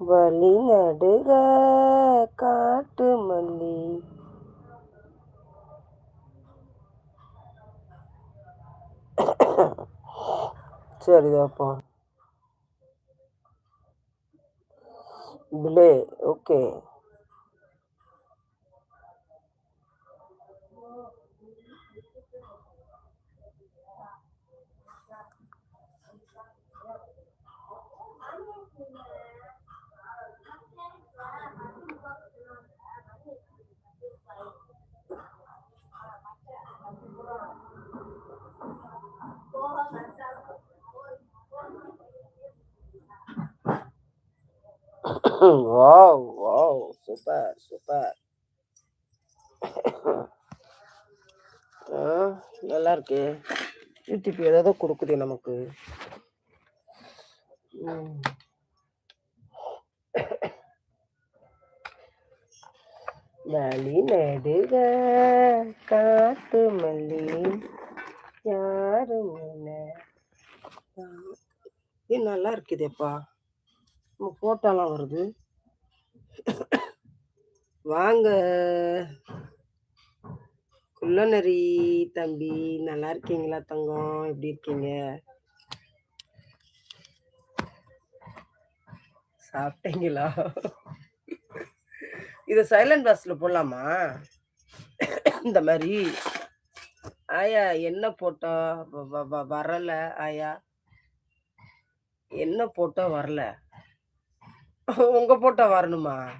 வழி நடுக காட்டு மல்லி. சரி அப்போ. Play okay. Wow wow super super bad. நல்லா இருக்கு யூடியூப் ஏதாவது கொடுக்குது நமக்கு ம். வழி நடுக காத்து மல்லி யாரும் இல்ல. இது நல்லா இருக்குதேப்பா ஃபோட்டோலாம் வருது. வாங்க. குள்ளநரி தம்பி நல்லா இருக்கீங்களா தங்கம்? எப்படி இருக்கீங்க? சாப்பிட்டீங்களா? இதை சைலண்ட் பஸ்ல போடலாமா? இந்த மாதிரி. ஆயா என்ன போட்டோ வ- வரல ஆயா. என்ன போட்டோ வரல. உங்க போட்டோ வரணுமா?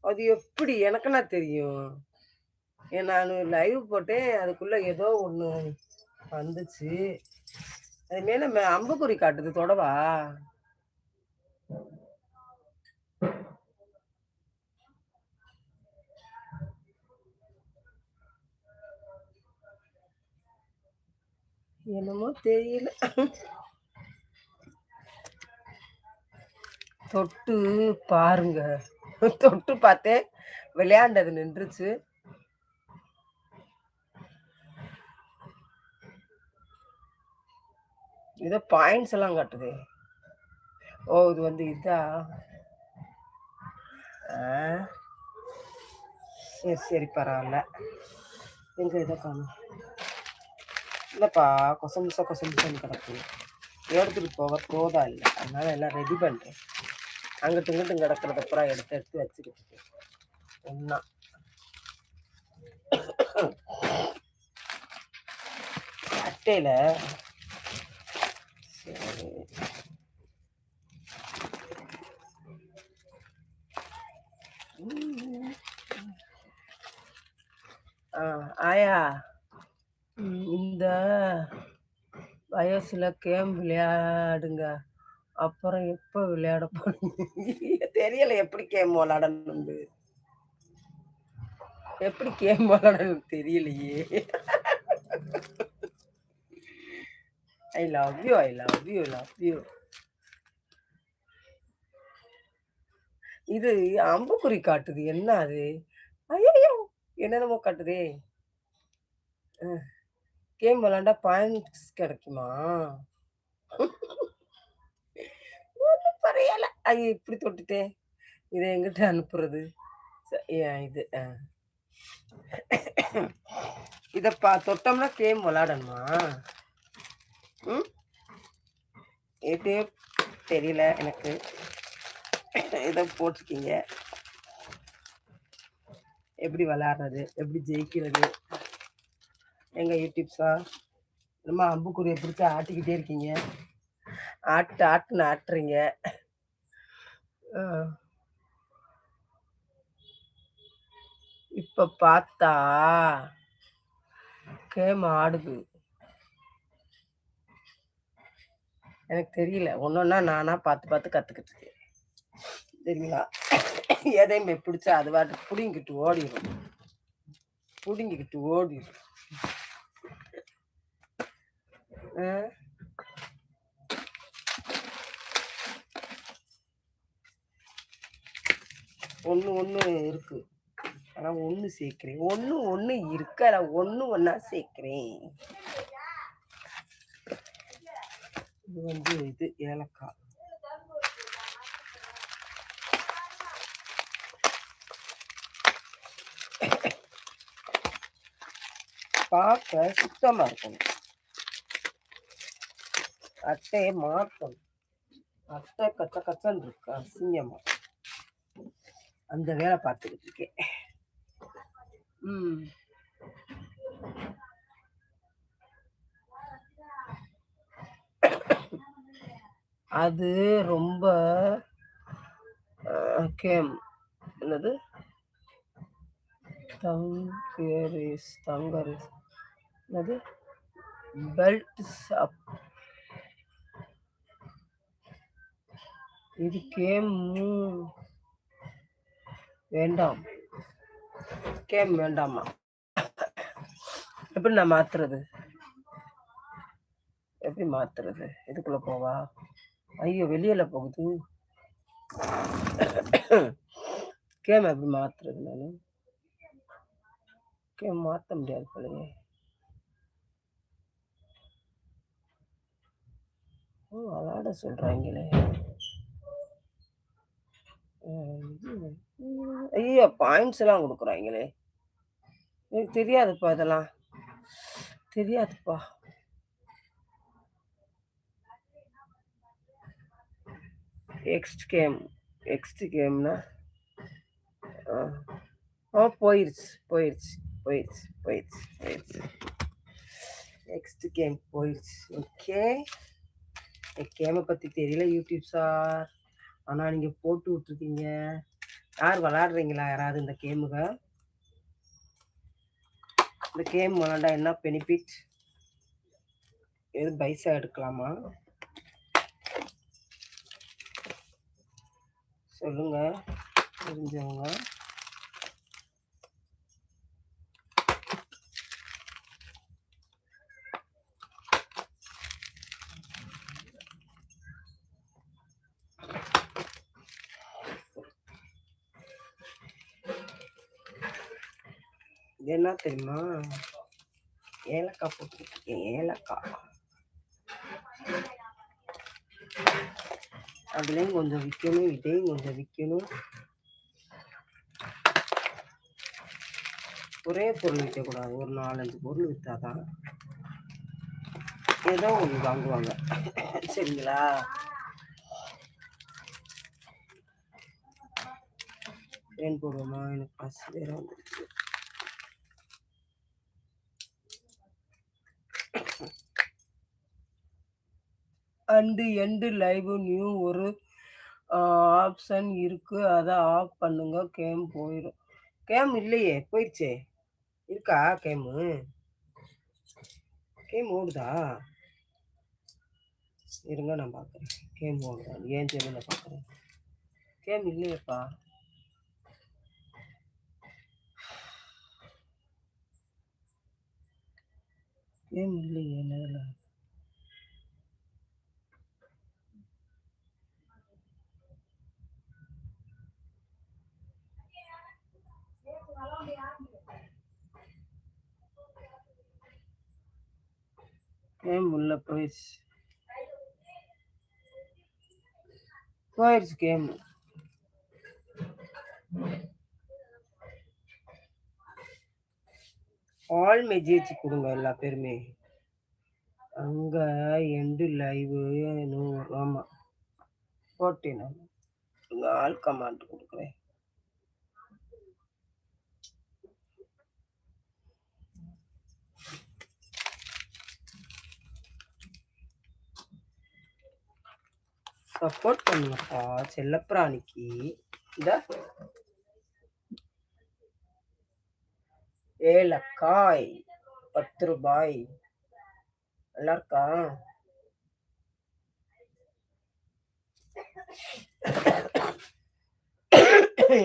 அது எப்படி? எனக்குன்னா தெரியும்? நான் லைவ் போட்டேன். அதுக்குள்ள ஏதோ ஒண்ணு வந்துச்சு. அது மேல மே- அம்புக்குறி காட்டுது. தொடவா? என்னமோ தெரியல. தொட்டு பாருங்க. தொட்டு பார்த்தேன் விளையாண்டது நின்றுச்சு. இதோ பாயிண்ட்ஸ் எல்லாம் காட்டுது. ஓ இது வந்து இதா? சரி சரி பரவாயில்ல. எங்க இதை காணும் இல்லைப்பா கொசமுசா கொசமுசான்னு கிடக்கு. எடுத்துட்டு போக போதா இல்லை. அதனால எல்லாம் ரெடி பண்ணுறேன் அங்கிட்டு இங்கிட்டும் கிடக்கிறத பூரா எடுத்து எடுத்து வச்சுக்கிட்டு இருக்கேன். ஒண்ணா. அட்டையில சரி. ஆயா. இந்த வயசுல கேம் விளையாடுங்க. அப்புறம் எப்ப விளையாட போறீங்க? தெரியல எப்படி கேம் விளையாடணும்னு. எப்படி கேம் விளையாடணும் தெரியலையே. I love you I love you love you இது அம்புக்குறி காட்டுது. என்ன அது? ஐயோ என்னென்னமோ காட்டுதே. கேம் விளையாண்டா பாயிண்ட்ஸ் கிடைக்குமா? குறையல ஐயோ இப்படி தொட்டுட்டேன் இதை எங்கிட்ட அனுப்புறது? ச- இது ஆ. பா தொட்டோம்னா கேம் விளாடணுமா? ம்? எப்படியோ தெரியல எனக்கு. இதை போட்டிருக்கீங்க. எப்படி விளாட்றது? எப்படி ஜெயிக்கிறது? எங்கள் யூடியூப்ஸா? நம்ம அம்புக்குரிய பிடிச்சி ஆட்டிக்கிட்டே இருக்கீங்க. ஆட்டு ஆட்டுன்னு ஆட்டுறீங்க. இப்ப பார்த்தா கேம் ஆடுது. எனக்கு தெரியல. ஒன்னொன்னா நானா பார்த்து பார்த்து கத்துக்கிட்டு இருக்கேன். சரிங்களா எதையுமே பிடிச்சா அது வாட்டு புடிங்கிட்டு ஓடிடும் பிடுங்கிக்கிட்டு ஓடிடும் ஆ? ஒன்று ஒன்று இருக்குது ஆனால் ஒன்று சேர்க்குறேன். ஒன்று ஒன்று இருக்கு. ஆனால் ஒன்று ஒன்றா சேர்க்குறேன். இது வந்து இது ஏலக்காய். பார்க்க சுத்தமாக இருக்கணும். அட்டையை மாற்றணும். அட்டை கச்ச கச்சன்னு இருக்கு. அசிங்கமாக அந்த வேலை பார்த்துக்கிட்டு இருக்கேன். ம். அது ரொம்ப கேம். என்னது? Dangerous dangerous. என்னது? Belt up. இது கேம் வேண்டாம். கேம் வேண்டாமா? எப்படி நான் மாத்துறது? எப்படி மாத்துறது? இதுக்குள்ள போவா? ஐயோ வெளியில போகுது. கேம் எப்படி மாத்துறது நான்? கேம் மாத்த முடியாது போலயே. விளாட சொல்றாங்களே. இது, ஐயோ பாயிண்ட்ஸ் எல்லாம் கொடுக்குறாங்களே. எனக்கு தெரியாதுப்பா இதெல்லாம். தெரியாதுப்பா. எக்ஸ்ட் கேம் எக்ஸ்ட் கேம்னா ஆ. போயிடுச்சு போயிடுச்சு போயிடுச்சு போயிடுச்சு போயிடுச்சு நெக்ஸ்ட் கேம் போயிடுச்சு ஓகே கேமை பற்றி தெரியல யூடியூப் சார் ஆனால் நீங்கள் போட்டு விட்ருக்கீங்க யார் விளாடுறீங்களா? யாராவது இந்த கேமுக இந்த கேம் விளாண்டா என்ன பெனிஃபிட் எது பைசா எடுக்கலாமா? சொல்லுங்க. தெரிஞ்சவங்க இது என்ன தெரியுமா ஏலக்காய் போட்டுருக்கேன் ஏலக்காய். அதுலேயும் கொஞ்சம் விற்கணும் இதையும் கொஞ்சம் விற்கணும் ஒரே பொருள் விற்கக்கூடாது ஒரு நாலஞ்சு பொருள் விற்றாதான் ஏதோ ஒன்று வாங்குவாங்க. சரிங்களா? ஏன் போடுவோமா? எனக்கு பஸ் வேற வந்துருச்சு. அண்டு எண்டு லைவ் நியூ ஒரு ஆப்ஷன் இருக்கு. அதை ஆஃப் பண்ணுங்க. கேம் போயிடும் கேம் இல்லையே. போயிடுச்சே. இருக்கா கேமு? கேம் ஓடுதா? இருங்க நான் பார்க்குறேன் கேம் ஓடுதா? ஏன் சொல்லி நான் பார்க்குறேன் கேம் இல்லையேப்பா. கேம் இல்லையே நேரில் கேம் உள்ள போயிடுச்சு. போயிடுச்சு கேம் ஆல் ஜெயிச்சு கொடுங்க எல்லா பேருமே. அங்க எண்டு லைவ் நூறு ஆமா. போட்டேன் நான். ஆல் கமாண்ட் கொடுக்குறேன். சப்போர்ட் பண்ணுங்கப்பா. செல்லப்பிராணிக்கு. இந்த. ஏலக்காய். பத்து ரூபாய். நல்லா இருக்கா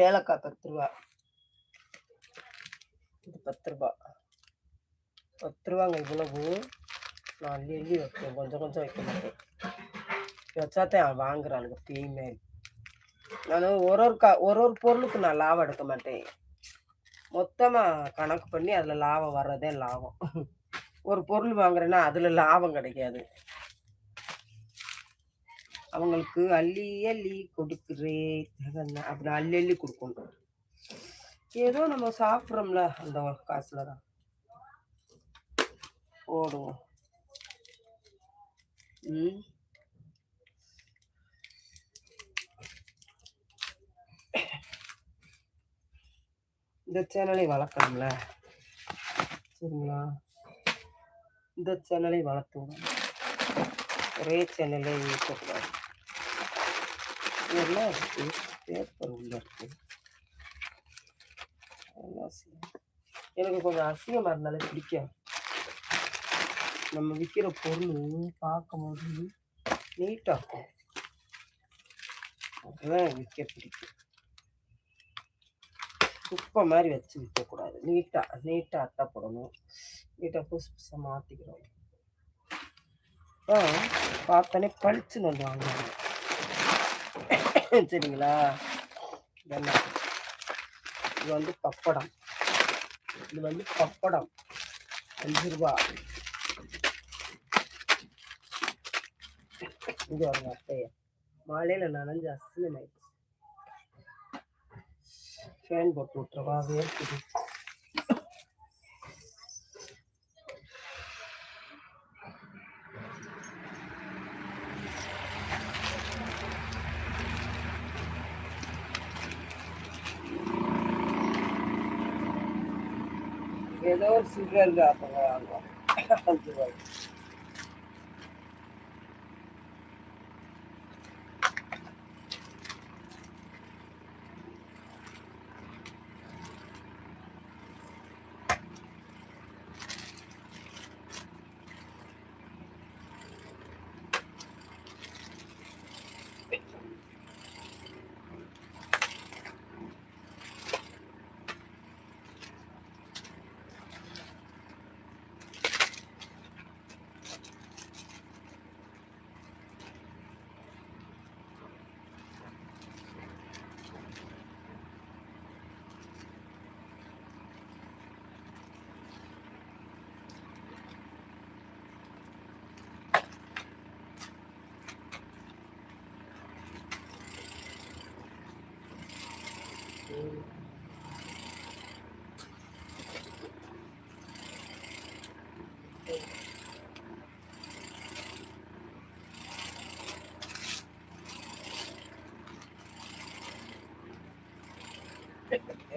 ஏலக்காய் பத்து ரூபா. இது பத்து ரூபா. பத்து ரூபாங்க இவ்வளவு. நான் அள்ளி அள்ளி வைப்பேன் கொஞ்சம் கொஞ்சம் வைக்க மாட்டேன் வச்சாத்தான் அவன் வாங்குறாளுங்க ஃபீமேல் நான் ஒரு ஒரு க ஒரு ஒரு பொருளுக்கு நான் லாபம் எடுக்க மாட்டேன். மொத்தமாக கணக்கு பண்ணி அதில் லாபம் வர்றதே லாபம். ஒரு பொருள் வாங்குறேன்னா அதில் லாபம் கிடைக்காது. அவங்களுக்கு அள்ளி அள்ளி கொடுக்குறேன். அப்படி அள்ளி அள்ளி கொடுக்கணும். ஏதோ நம்ம சாப்பிட்றோம்ல அந்த காசில் தான் ஓடுவோம் ம்? இந்த சேனலை வளர்க்கணும்ல. சரிங்களா? இந்த சேனலை வளர்த்துவோம் ஒரே சேனலே இருக்கக்கூடாது. இதெல்லாம் இருக்கு? பேப்பர் உள்ள இருக்கு. எனக்கு கொஞ்சம் அசிங்கமாக இருந்தாலே பிடிக்கும் நம்ம விற்கிற பொருள் பார்க்கும்போது நீட்டாக இருக்கும். அதுதான் விற்க பிடிக்கும். குப்பை மாதிரி வச்சு விற்கக்கூடாது நீட்டாக நீட்டாக அட்டை போடணும் நீட்டாக புதுசு புதுசாக மாற்றிக்கிறோம் பார்த்தோன்னே பளிச்சுன்னு வந்து வாங்குவாங்க சரிங்களா? இதெல்லாம் இது வந்து பப்படம். இது வந்து பப்படம். அஞ்சு ரூபா. இது வருங்க அத்தையை. மாலையில் நனைஞ்சு அசுன்னு நைட்டு ஃபேன் போட்டு விட்டுறவா வேர்க்குது ஏதோ ஒரு சில்லர் அப்பங்க வாங்குவோம் அஞ்சு ரூபாய்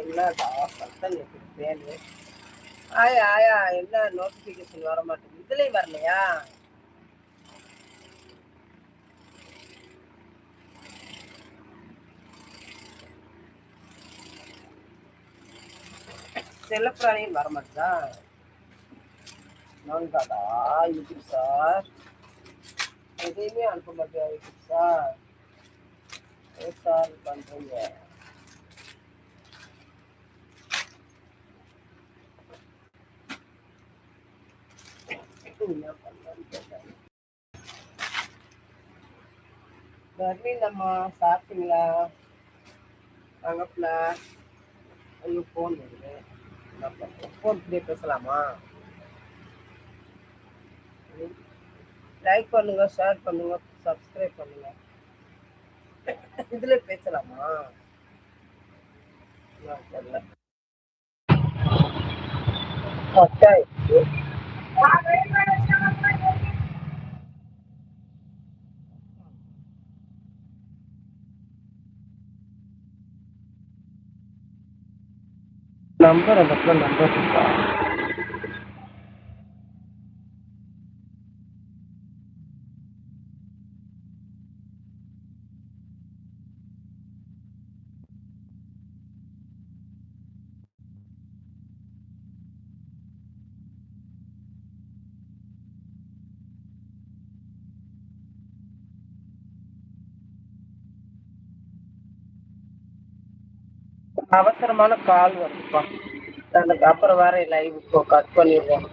என்னடா சத்தம் கேட்குது பேனு ஆயா ஆயா என்ன நோட்டிஃபிகேஷன் வர மாட்டேங்குது இதுலேயும் வரலையா? செல்லப்பிராணியும் வர மாட்டேதா நான்காடா யூடியூப் சார். எதையுமே அனுப்ப மாட்டேன் யூடியூப் சார்? ஏன் சார் பண்ணுறீங்க என்ன பண்ணலாம்னு தெரியல. பர்வீனம்மா சாப்பிட்டீங்களா? வாங்கப்பில ஐயோ ஃபோன் வருது. ஃபோன் இப்படியே பேசலாமா? லைக் பண்ணுங்க ஷேர் பண்ணுங்க சப்ஸ்கிரைப் பண்ணுங்க. இதுல பேசலாமா? தெரியல. பத்தாயிடுச்சு నంబర్ అది అట్లా నంబర్ அவசரமான கால் வருதுப்பா எனக்கு அப்புறம் வர லைவ் இப்போ கட் பண்ணிடுவோம்